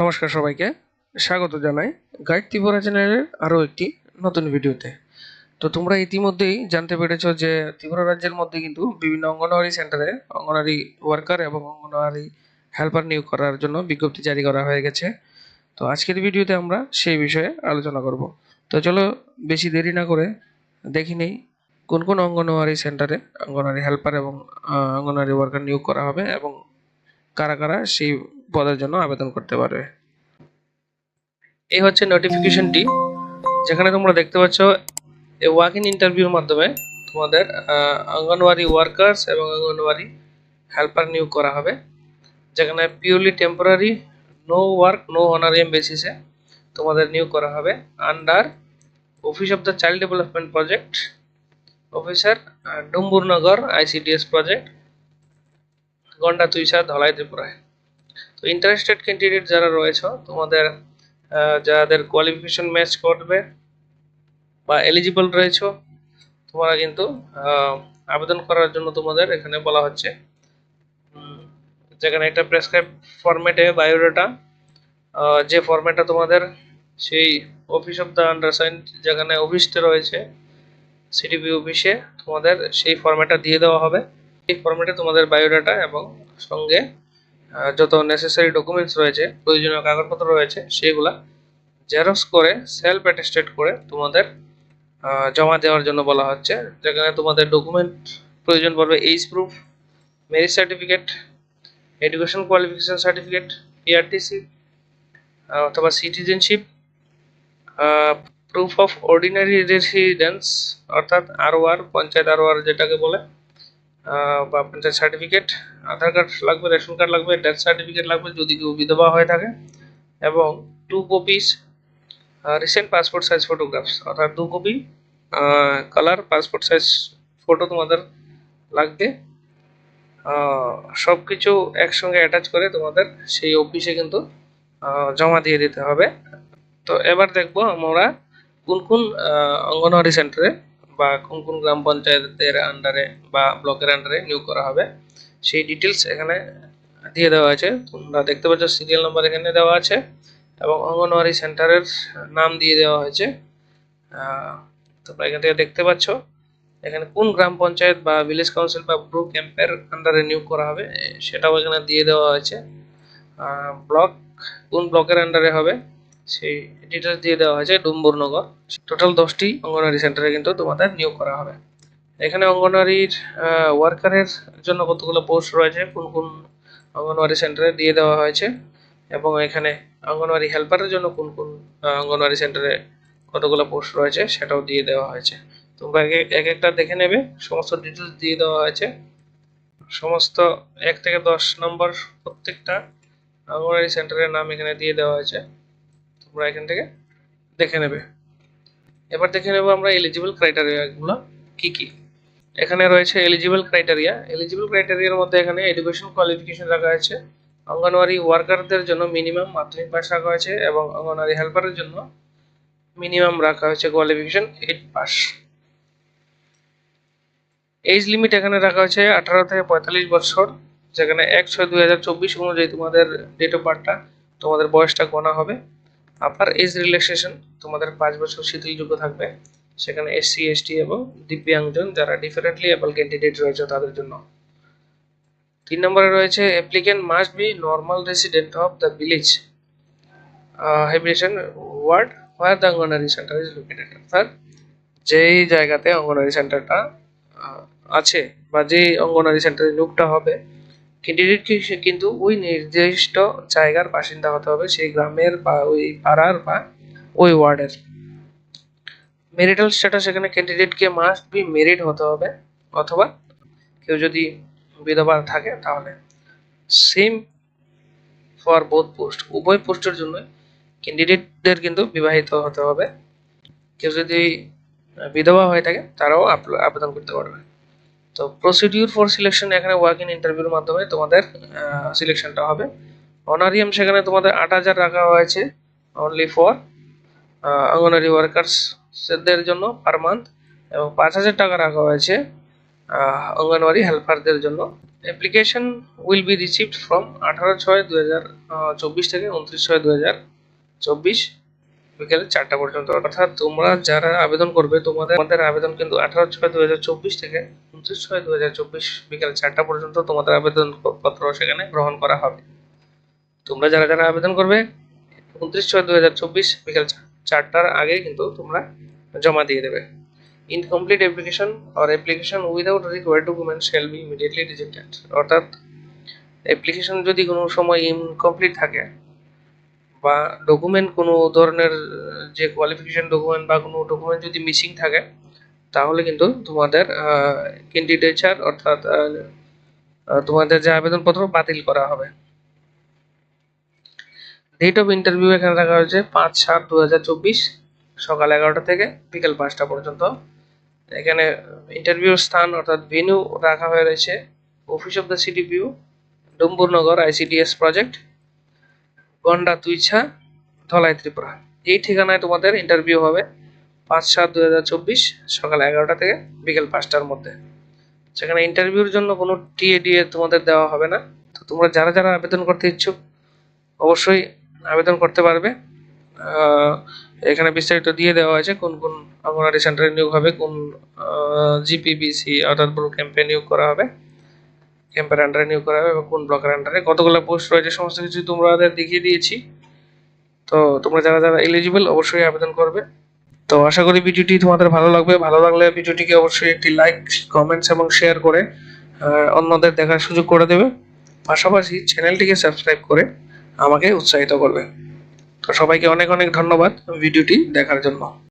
নমস্কার সবাইকে। স্বাগত জানাই গাইড ত্রিপুরা চ্যানেলের আরও একটি নতুন ভিডিওতে। তো তোমরা ইতিমধ্যেই জানতে পেরেছ যে ত্রিপুরা রাজ্যের মধ্যে কিন্তু বিভিন্ন অঙ্গনওয়াড়ি সেন্টারে অঙ্গনওয়াড়ি ওয়ার্কার এবং অঙ্গনওয়াড়ি হেল্পার নিয়োগ করার জন্য বিজ্ঞপ্তি জারি করা হয়ে গেছে। তো আজকের ভিডিওতে আমরা সেই বিষয়ে আলোচনা করব। তো চলো বেশি দেরি না করে দেখি নেই কোন কোন অঙ্গনওয়াড়ি সেন্টারে অঙ্গনওয়াড়ি হেল্পার এবং অঙ্গনওয়াড়ি ওয়ার্কার নিয়োগ করা হবে এবং কারা কারা সেই পদের জন্য আবেদন করতে পারবে। এই হচ্ছে নোটিফিকেশনটি যেখানে তোমরা দেখতে পাচ্ছ ওয়াক ইন ইন্টারভিউর মাধ্যমে তোমাদের অঙ্গনওয়াড়ি ওয়ার্কার্স এবং অঙ্গনওয়াড়ি হেল্পার নিয়োগ করা হবে। যেখানে purely temporary no work no honorarium বেসিসে তোমাদের নিয়োগ করা হবে। Under office of the child development project officer Dumburnagar ICDS project Ganda Twisa Dhalai ত্রিপুরায় তো ইন্টারেস্টেড ক্যান্ডিডেট যারা রয়েছে, তোমাদের যাদের কোয়ালিফিকেশন ম্যাচ করবে বা এলিজিবল রয়েছে, তোমরা কিন্তু আবেদন করার জন্য তোমাদের এখানে বলা হচ্ছে। যেখানে একটা প্রেসক্রাইব ফরম্যাটে বায়োডাটা যে ফরম্যাটটা তোমাদের সেই অফিস অফ দ্য আন্ডারসাইন যেখানে অফিসটা রয়েছে সিডিপি অফিসে তোমাদের সেই ফরম্যাটটা দিয়ে দেওয়া হবে। এই ফরম্যাটে তোমাদের বায়োডাটা এবং সঙ্গে যত নেসেসারি ডকুমেন্টস রয়েছে, প্রয়োজনীয় কাগজপত্র রয়েছে, সেগুলা জেরক্স করে সেলফ অ্যাটেস্টেড করে তোমাদের জমা দেওয়ার জন্য বলা হচ্ছে। যেখানে তোমাদের ডকুমেন্ট প্রয়োজন পড়বে age proof marriage certificate education qualification certificate PRTC অথবা citizenship proof of ordinary residence অর্থাৎ আরওআর পঞ্চায়েত আরওআর যেটাকে বলে বা পঞ্চায়েত সার্টিফিকেট আধার কার্ড লাগবে, রেশন কার্ড লাগবে ডেথ সার্টিফিকেট লাগবে যদি কেউ বিধবা হয়ে থাকে। এবং two copies recent passport size photographs অর্থাৎ দু copy colour passport size photo তোমাদের লাগবে। সব কিছু একসঙ্গে অ্যাটাচ করে তোমাদের সেই অফিসে কিন্তু জমা দিয়ে দিতে হবে। তো এবার দেখব আমরা কোন কোন অঙ্গনওয়াড়ি সেন্টারে বা কোন কোন গ্রাম পঞ্চায়েতের আন্ডারে বা ব্লকের আন্ডারে নিয়োগ করা হবে, সেই ডিটেলস এখানে দিয়ে দেওয়া আছে। তোমরা দেখতে পাচ্ছ সিরিয়াল নাম্বার এখানে দেওয়া আছে এবং অঙ্গনওয়াড়ি সেন্টারের নাম দিয়ে দেওয়া হয়েছে। তোমরা এখান থেকে দেখতে পাচ্ছ এখানে কোন গ্রাম পঞ্চায়েত বা ভিলেজ কাউন্সিল বা ব্লু ক্যাম্পের আন্ডারে নিয়োগ করা হবে, সেটাও এখানে দিয়ে দেওয়া হয়েছে। ব্লক কোন ব্লকের আন্ডারে হবে সেই ডিটেলস দিয়ে দেওয়া হয়েছে ডুম্বুরনগর। টোটাল দশটি অঙ্গনওয়াড়ি সেন্টারে কিন্তু তোমাদের নিয়োগ করা হবে। এখানে অঙ্গনওয়াড়ির ওয়ার্কারের জন্য কতগুলো পোস্ট রয়েছে, কোন কোন অঙ্গনওয়াড়ি সেন্টারে দিয়ে দেওয়া হয়েছে, এবং এখানে অঙ্গনওয়াড়ি হেল্পারের জন্য কোন কোন অঙ্গনওয়াড়ি সেন্টারে কতগুলো পোস্ট রয়েছে, সেটাও দিয়ে দেওয়া হয়েছে। তোমরা এক এক- এক একটা দেখে নেবে, সমস্ত ডিটেলস দিয়ে দেওয়া হয়েছে। সমস্ত এক থেকে দশ নম্বর প্রত্যেকটা অঙ্গনওয়াড়ি সেন্টারের নাম এখানে দিয়ে দেওয়া হয়েছে। তোমরা এখান থেকে দেখে নেবে। এবার দেখে নেব আমরা এলিজিবল ক্রাইটেরিয়াগুলো কি কি। এখানে রয়েছে এলিজিবল ক্রাইটেরিয়া এলিজিবল ক্রাইটেরিয়ার মধ্যে এখানে এডুকেশন কোয়ালিফিকেশন রাখা আছে। অঙ্গনওয়াড়ি ওয়ার্কারদের জন্য মিনিমাম মাধ্যমিক পাস রাখা হয়েছে এবং অঙ্গনওয়াড়ি হেল্পারের জন্য মিনিমাম রাখা হয়েছে qualification eight pass age limit এখানে রাখা হয়েছে আঠারো থেকে পঁয়তাল্লিশ বছর, যেখানে এক ছয় দুই অনুযায়ী তোমাদের ডেট অফ বার্থটা তোমাদের বয়সটা গণা হবে। আপার এজ রিল্যাক্সেশন তোমাদের পাঁচ বছর শিথিলযোগ্য থাকবে। সেখানে এসসি এসটি এবং দিব্যাংজন যারা ডিফারেন্টলি এবল ক্যান্ডিডেট রয়েছে তাদের জন্য। তিন নম্বরে রয়েছে applicant must be normal resident of the village habitation ward where the anganwadi centre is located অর্থাৎ যেই জায়গাতে অঙ্গনারি সেন্টারটা আছে বা যেই অঙ্গনারি সেন্টারে নিয়োগটা হবে ক্যান্ডিডেটকে কিন্তু ওই নির্দিষ্ট জায়গার বাসিন্দা হতে হবে, সেই গ্রামের বা ওই পাড়ার বা ওই ওয়ার্ডের। মেরিটাল স্ট্যাটাস এখানে ক্যান্ডিডেটকে মাস্ট বি মেরিড হতে হবে, অথবা কেউ যদি বিধবা থাকে তাহলে। সেম ফর বোথ পোস্ট উভয় পোস্টের জন্য ক্যান্ডিডেটদের কিন্তু বিবাহিত হতে হবে। কেউ যদি বিধবা হয়ে থাকে, তারাও আবেদন করতে পারবে। তো প্রসিডিউর ফর সিলেকশন এখানে ওয়ার্ক ইন ইন্টারভিউর মাধ্যমে তোমাদের সিলেকশনটা হবে। অনারিয়াম সেখানে তোমাদের আট হাজার রাখা হয়েছে অনলি ফর অঙ্গনারি ওয়ার্কার্সদের জন্য পার মান্থ এবং পাঁচ হাজার টাকা রাখা হয়েছে অঙ্গনওয়াড়ি হেল্পারদের জন্য। Application will be received from আঠারো ছয় দু হাজার চব্বিশ থেকে উনত্রিশ ছয় দু হাজার চব্বিশ বিকেল চারটা পর্যন্ত। অর্থাৎ তোমরা যারা আবেদন করবে, তোমাদের, আমাদের আবেদন কিন্তু আঠারো ছয় দু হাজার চব্বিশ থেকে উনত্রিশ ছয় দু হাজার চব্বিশ বিকেল চারটা পর্যন্ত তোমাদের আবেদন পত্র সেখানে গ্রহণ করা হবে। তোমরা যারা যারা আবেদন করবে উনত্রিশ ছয় দু হাজার চব্বিশ বিকেল চারটার আগে কিন্তু তোমরা জমা দিয়ে দেবে। Incomplete application or application without required document shall be immediately rejected অর্থাৎ অ্যাপ্লিকেশন যদি কোনো সময় ইনকমপ্লিট থাকে বা ডকুমেন্ট কোনো ধরনের যে কোয়ালিফিকেশন ডকুমেন্ট বা কোনো ডকুমেন্ট যদি মিসিং থাকে তাহলে কিন্তু তোমাদের ক্যান্ডিডেচার অর্থাৎ তোমাদের যে আবেদনপত্র বাতিল করা হবে। ডেট অফ ইন্টারভিউ এখানে রাখা হয়েছে পাঁচ সাত দু সকাল এগারোটা থেকে বিকেল পাঁচটা পর্যন্ত। এখানে ইন্টারভিউ স্থান অর্থাৎ ভেন্যু রাখা হয়ে রয়েছে office of the CDPO Dumburnagar ICDS project Ganda Twisa, Dhalai Tripura. এই ঠিকানায় তোমাদের ইন্টারভিউ হবে। পাঁচ সাত দু সকাল এগারোটা থেকে বিকেল পাঁচটার মধ্যে। সেখানে ইন্টারভিউর জন্য কোনো টিএডিএ তোমাদের দেওয়া হবে না। তো তোমরা যারা যারা আবেদন করতে ইচ্ছুক, অবশ্যই আবেদন করতে পারবে। এখানে বিস্তারিত দিয়ে দেওয়া আছে কোন কোন অঙ্গনওয়াড়ি সেন্টারে নিয়োগ হবে, কোন জিপিবিসি অর্থাৎ ব্লু ক্যাম্পে নিয়োগ করা হবে ক্যাম্পের আন্ডারে নিয়োগ করা হবে এবং কোন ব্লকের আন্ডারে কতগুলো পোস্ট রয়েছে, সমস্ত কিছু তোমাদের দেখিয়ে দিয়েছি। তো তোমরা যারা যারা এলিজিবল অবশ্যই আবেদন করবে। তো আশা করি ভিডিওটি তোমাদের ভালো লাগবে। ভালো লাগলে ভিডিওটিকে অবশ্যই একটি লাইক কমেন্টস এবং শেয়ার করে অন্যদের দেখার সুযোগ করে দেবে। পাশাপাশি চ্যানেলটিকে সাবস্ক্রাইব করে আমাকে উৎসাহিত করবে। তো সবাইকে অনেক অনেক ধন্যবাদ ভিডিওটি দেখার জন্য।